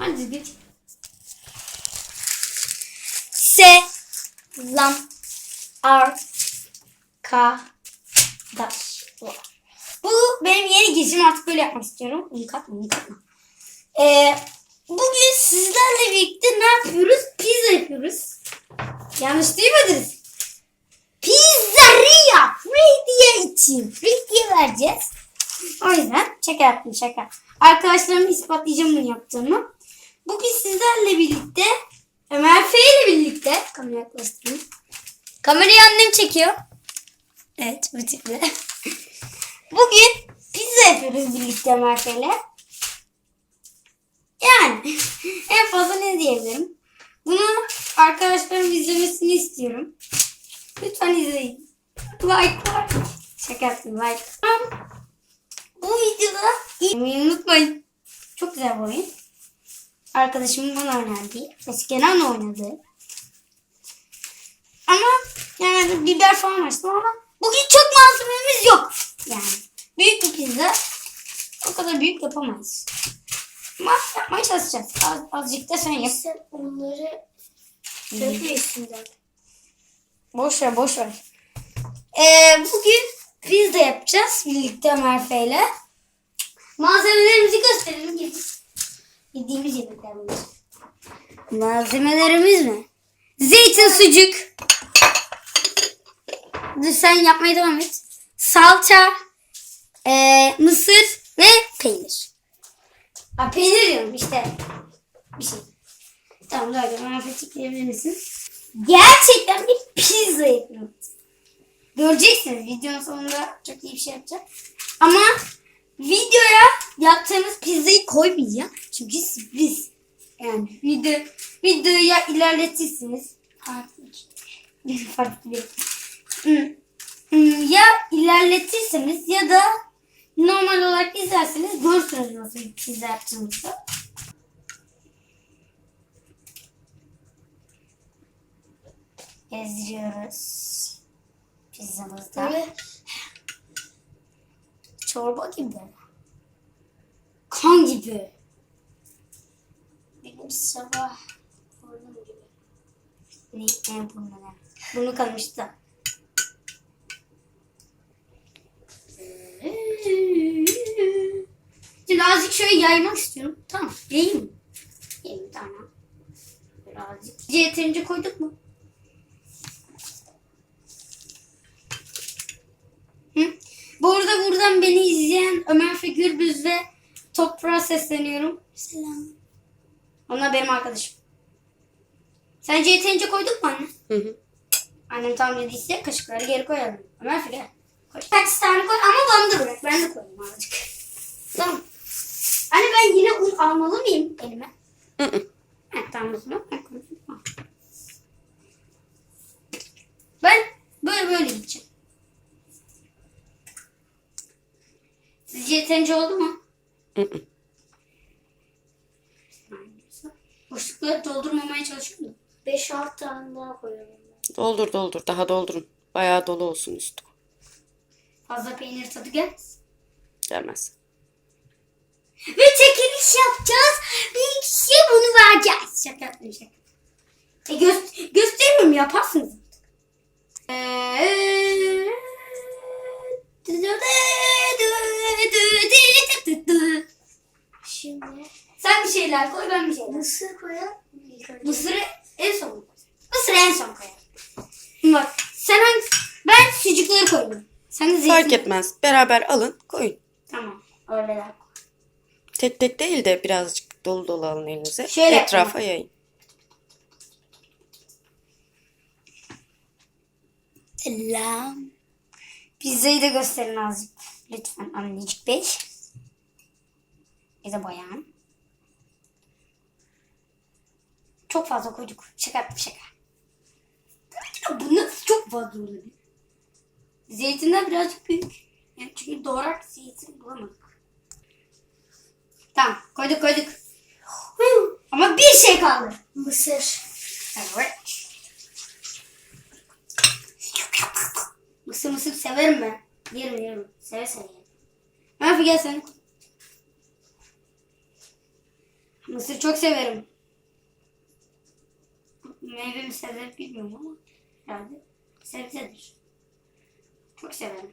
Hadi düzgün çek. Se lam arkadaş. Bu benim yeni gizim artık böyle yapmak istiyorum. İyi katma, iyi katma. Ee, bugün sizlerle birlikte ne yapıyoruz? Pizza yapıyoruz. Yanlış duymadınız. Pizzeria Freddy'ye için. Freddy'ye vereceğiz. O yüzden şaka yaptım şaka. Arkadaşlarıma ispatlayacağım bunu yaptığımı. Bugün sizlerle birlikte Ömer F ile birlikte kamerayı yaklaştırayım. Kamerayı annem çekiyor. Evet bu tiple. Bugün pizza yapıyoruz birlikte Ömer F ile. Yani en fazla ne diyebilirim? Bunu arkadaşlarım izlemesini istiyorum. Lütfen izleyin. Like var. Şaka yaptım like. Bu videoda iyi unutmayın. Çok güzel bir oyun. Arkadaşımın önerdiği. Eskiden oynadı. Ama yani biber falan açtım ama bugün çok malzememiz yok. Yani büyük bir pizza o kadar büyük yapamayız. Ama yapmaya çalışacağız. Az, azıcık da sen yap. Sen onları üstünden. Boş ver boş ver. Ee, bugün pizza yapacağız birlikte Merve ile. Malzemelerimizi gösterelim. Gid- Yediğimiz yemekler bunlar. Malzemelerimiz mi? Zeytin sucuk. Dur sen yapmaya devam et. Salça, ee, mısır ve peynir. Ha, peynir diyorum işte. Bir şey. Tamam daha. Merve çekebilir misin? Gerçekten bir pizza yapıyorum. Göreceksiniz videonun sonunda çok iyi bir şey yapacağım. Ama videoya yaptığımız pizzayı koymayacağım. Çünkü sürpriz. Yani video, videoyu ya ilerletirsiniz. Farklı bir- Farklı hmm, Ya ilerletirseniz ya da normal olarak izlerseniz görürsünüz nasıl pizza yaptığımızı. Gezdiriyoruz. Pizzamızda. Böyle Çorba gibi. Kan gibi. benim sabah burnum gibi. Ne, ne burnuna. Bunu kalmıştı. Şimdi azıcık şöyle yaymak istiyorum. Tamam. Yayayım? Yayayım tamam. Birazcık. Yeterince koyduk mu? Hı? Bu arada buradan beni Ömer Figürbüz ve Toprağa sesleniyorum. Selam. Onlar benim arkadaşım. Sence yeterince koyduk mu anne? Hı hı. Annem tam dediyse kaşıkları geri koyalım. Ömer Figür. Koy. Kaç tane koy ama bana da bırak. Ben de koyayım azıcık. Tamam. Anne ben yine un almalı mıyım elime? Hı hı. Evet tamam o zaman. Ben böyle böyle yeterince oldu mu? Boşlukları doldurmamaya çalışıyorum. 5-6 tane daha koyalım. Doldur doldur. Daha doldurun. Bayağı dolu olsun üstü. Fazla peynir tadı gelmez. Gelmez. Ve çekiliş yapacağız. Bir kişiye bunu vereceğiz. Şaka şaka. E gö- göstermiyorum yaparsınız. Ee, Şimdi Sen bir şeyler koy ben bir şeyler. mısır koyalım. Mısır'ı en son koy. Mısır'ı en son koy. Bak sen hangi... Ben sucukları koydum. Sen de zeytin. Fark etmez. Beraber alın koyun. Tamam. Öyle de. Tek tek değil de birazcık dolu dolu alın elinize. Şöyle Etrafa yayın. Selam. Pizzayı da gösterin azıcık. Lütfen annecik bey. Bayan. Çok fazla koyduk. Şaka yaptım şaka. Bu nasıl çok fazla oldu? Zeytinler birazcık büyük. Yani çünkü doğrak zeytin bulamadık. Tamam koyduk koyduk. Ama bir şey kaldı. Mısır. Evet. Mısır mısır severim ben. Yerim yerim. Seve seve yerim. Merhaba gel sen. Mısır çok severim. Meyve mi sebze bilmiyorum ama herhalde sebzedir. Çok severim.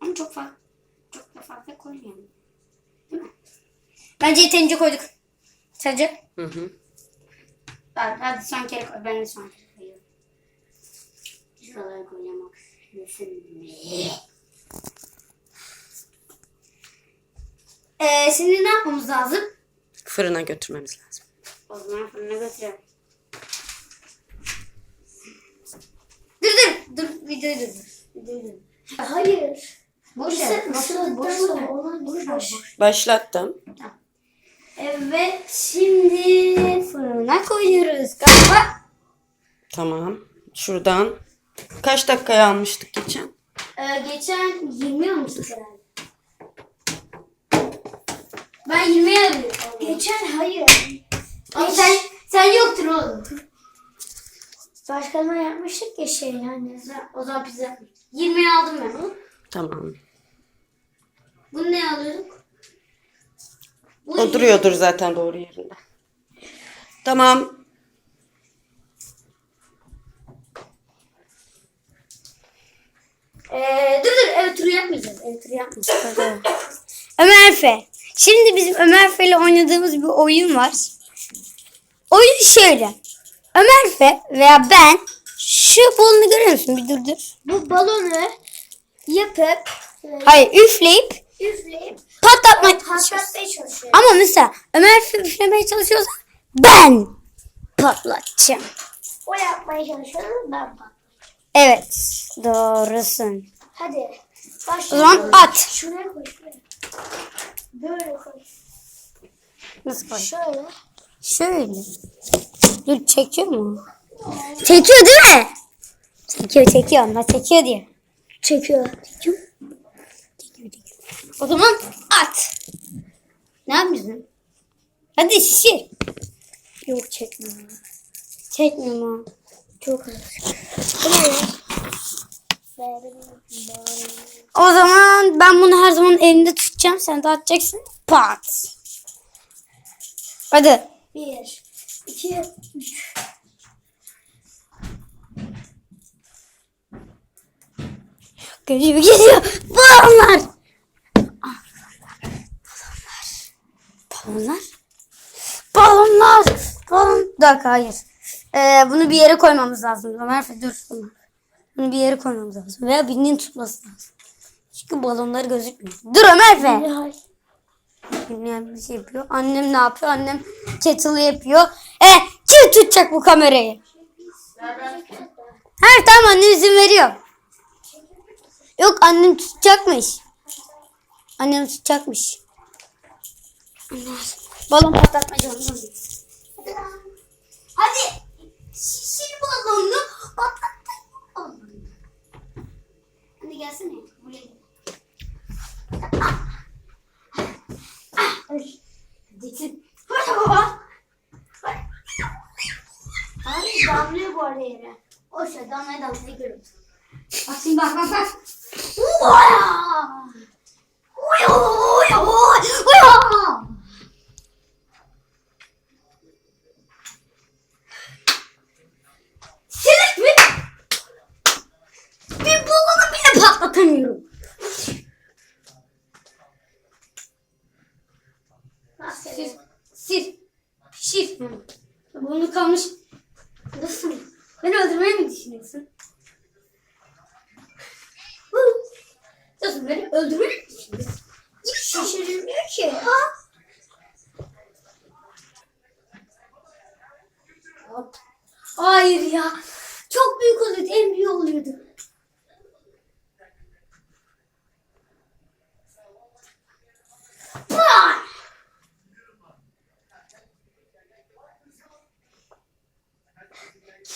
Ama çok fazla çok da fazla koymayalım. Değil mi? Bence yeterince koyduk. Sadece Hı hı. hadi, hadi son kere koy. Ben de son kere koyuyorum. Şuralara koyacağım. bak. Nesin? Ee, şimdi ne yapmamız lazım? Fırına götürmemiz lazım. O zaman fırına götürelim. Dur dur. Dur videoyu dur. Videoyu dur. Hayır. Boş ver. Isırdıktan Boş ver. olan Boş ver. Başlattım. Evet. Şimdi fırına koyuyoruz. Galiba. Tamam. Şuradan kaç dakikaya almıştık geçen? Ee, geçen 20 almıştık herhalde. Ben 20'ye alıyorum. Geçen hayır. Ama sen, sen yoktun oğlum. Başkanla yapmıştık ya şey yani. O zaman pizza yapmış. 20'ye aldım ben. Tamam. Bunu ne alıyorduk? Bu O duruyordur zaten doğru yerinde. Tamam. Ee, dur dur ev turu yapmayacağız. Ev turu yapmayacağız. Ömer Efe. Şimdi bizim Ömer Efe ile oynadığımız bir oyun var. Oyun şöyle. Ömer Efe veya ben şu balonu görüyor musun? Bir dur dur. Bu balonu yapıp Hayır üfleyip üfleyip patlatmaya patlatmaya çalışıyor. Ama mesela Ömer Efe üflemeye çalışıyorsa ben patlatacağım. O yapmaya çalışıyor ben patlatacağım. Evet doğrusun. Hadi. O Başlayalım. zaman at. Şuraya koy şuraya. Böyle koy. Nasıl koy? Şöyle. Şöyle. Dur çekiyor mu? Çekiyor değil mi? Çekiyor çekiyor onlar çekiyor diye. Çekiyor. Çekiyor. Çekiyor çekiyor. O zaman at. Ne yapıyorsun? Hadi şişir. Yok çekmiyor. Çekmiyor mu? Çok az. Bu ne ya? O zaman ben bunu her zaman elimde tutacağım. Sen de atacaksın. Pat. Hadi. Bir, iki, üç. Geliyor geliyor. Balonlar. Balonlar. Balonlar. Balon. Bir dakika hayır. Ee, bunu bir yere koymamız lazım. Ömer dur. Ömer. Bunu bir yere koymamız lazım. Veya birinin tutması lazım. Çünkü balonlar gözükmüyor. Dur Ömer Efe. Hayır. Bilmeyen bir şey yapıyor. Annem ne yapıyor? Annem kettle'ı yapıyor. E kim tutacak bu kamerayı? Her tamam annem izin veriyor. Yok annem tutacakmış. Annem tutacakmış. Balon patlatmaca onu. Hadi şişir balonu patlat. Hadi gelsene. Buraya gel. Diksin. Hayır damlıyor bu arada yere. O şey damlaya damlaya görüyorum. Bak şimdi bak bak bak. Uya! Uya! Uya! Uya! Sinek mi? Bir balonu patlatamıyorum. Sil. Sil. Pişir. Bunu kalmış. Nasıl? Beni öldürmeyi mi düşünüyorsun? Nasıl beni öldürmeyi mi düşünüyorsun? Şişirilmiyor ki. Hop. Hayır ya. Çok büyük oluyordu. En büyük oluyordu.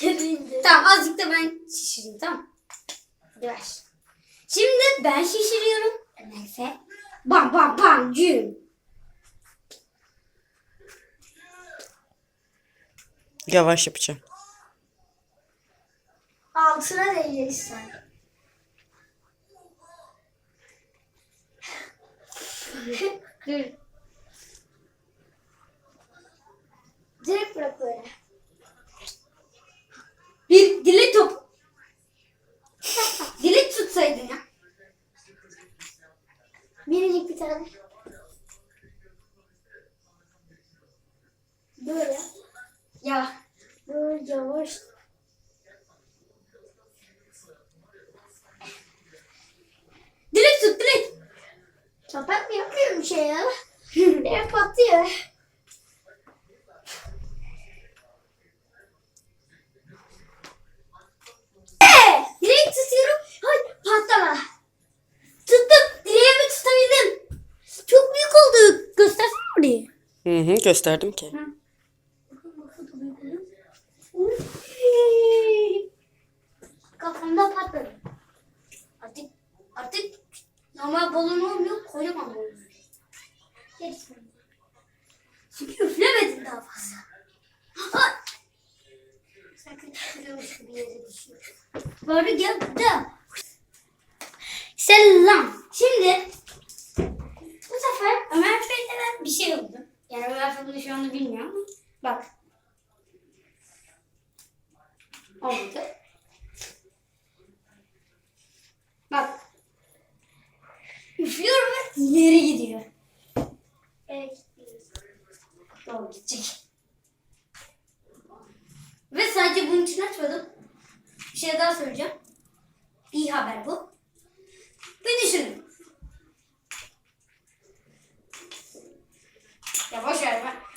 Yerinde. Tamam azıcık da ben şişireyim tamam. Ver. Şimdi ben şişiriyorum. Neyse. Bam bam bam cüm. Yavaş yapacağım. Altına değeceksin. Direkt bırakıyorum. Hı hı gösterdim ki. Kafamda patladı. Artık artık normal balon olmuyor. Kocaman balon. Çünkü üflemedin daha fazla. Ay! Sakın kırıyormuş gibi yere düşüyor. Böyle gel de. Selam. Şimdi bu sefer Ömer Bey'den bir şey oldu. Yani Bey bunu şu anda bilmiyor ama bak. Olmadı. Bak. Üflüyorum ve ileri gidiyor. Evet. Doğru gidecek. Ve sadece bunun için açmadım. Bir şey daha söyleyeceğim. İyi haber bu. Bir düşünün. Ya boş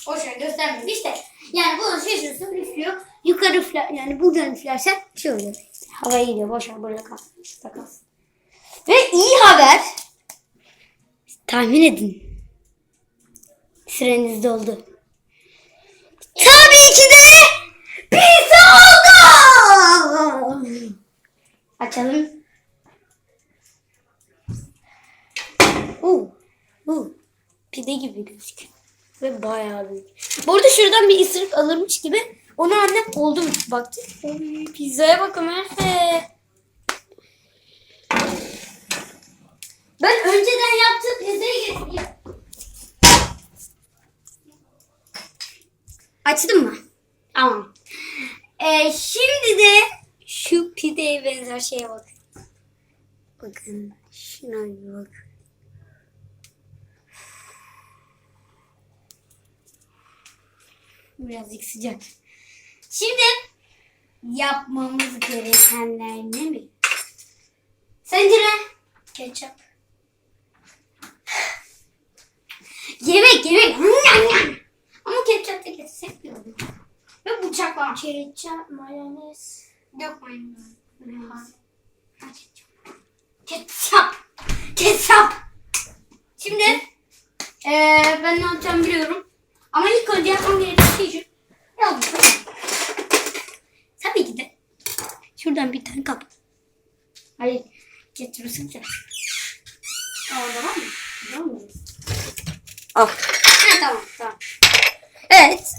ver ben. Boş ver göstermedim işte. Yani bunu şaşırsın üflüyor. Yukarı üfler yani buradan üflersen şey oluyor. Havaya gidiyor boş ver böyle kal. Şurada kalsın. Ve iyi haber. Tahmin edin. Süreniz doldu. Tabii ki de pizza oldu. Açalım. Oo, oo. Pide gibi gözüküyor. Ve bayağı büyük. Bu arada şuradan bir ısırık alırmış gibi onu annem oldu mu baktı. Oy, pizzaya bakın Merve. Ben önceden yaptığım pizzayı getireyim. Açtın mı? Tamam. Ee, şimdi de şu pideye benzer şeye bakın. Bakın şuna bir bak. Birazcık sıcak. Şimdi yapmamız gerekenler ne mi? Sence ne? Ketçap. Yemek yemek. Ama ketçap da olur. Ve bıçak var. Ketçap, mayonez. Yok mayonez. Ketçap. Ketçap. Ketçap. Şimdi eee ben ne yapacağımı biliyorum. Ama ilk önce yapmam gereken şey şu. Yazdım. Tabii ki de. Şuradan bir tane kap. Hayır. Ketçapı sıkacağım. Tamam tamam mı? Tamam mı? Al. Ha, tamam tamam. Evet.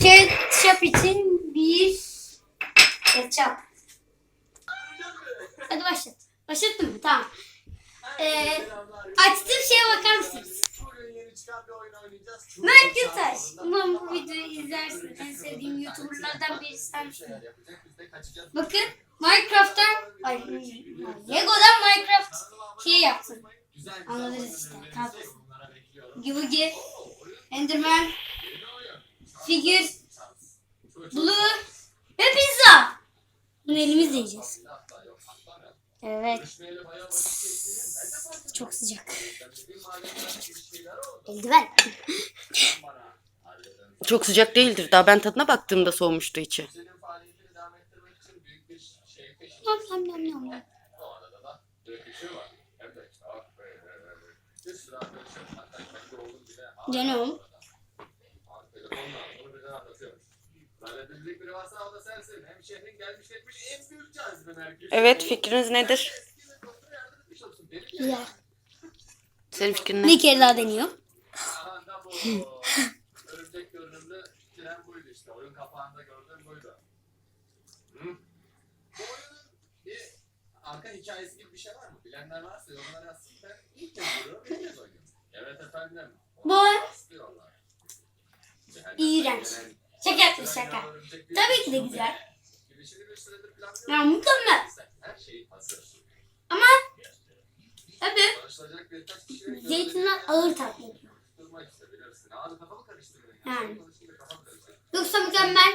Ketçap için bir ketçap. Hadi başlat. Başlattın mı? Tamam. Ee, açtığım şeye bakar mısınız? Mert Yurtaş. Umarım bu videoyu izlersin. En sevdiğim YouTuber'lardan birisi sensin. Bakın Minecraft'tan ay, Lego'dan Minecraft şey yaptım. Anladınız işte. Kalsın. Gibi Enderman, figür, blue ve pizza. Bunu elimizle yiyeceğiz. Evet. Çok sıcak. Eldiven. Çok sıcak değildir. Daha ben tadına baktığımda soğumuştu içi. Nom nom. Canım. Evet fikriniz nedir? Ya. Senin fikrin ne? Bir kere daha deniyor. arka hikayesi gibi bir şey var mı? Bilenler varsa yorumlara yazsın. Ben ilk kez görüyorum, ilk kez oynuyorum. Evet efendim. Bu iğrenç. Şaka yaptım şaka. Tabii ki de güzel. Girişini bir süredir. Ya mükemmel. Her şey hazır. Ama tabii birkaç kişiye zeytinler ağır tat yapıyor. Durmak işte bilirsin. Ağzı kafamı karıştırıyor. Yani. Yoksa mükemmel.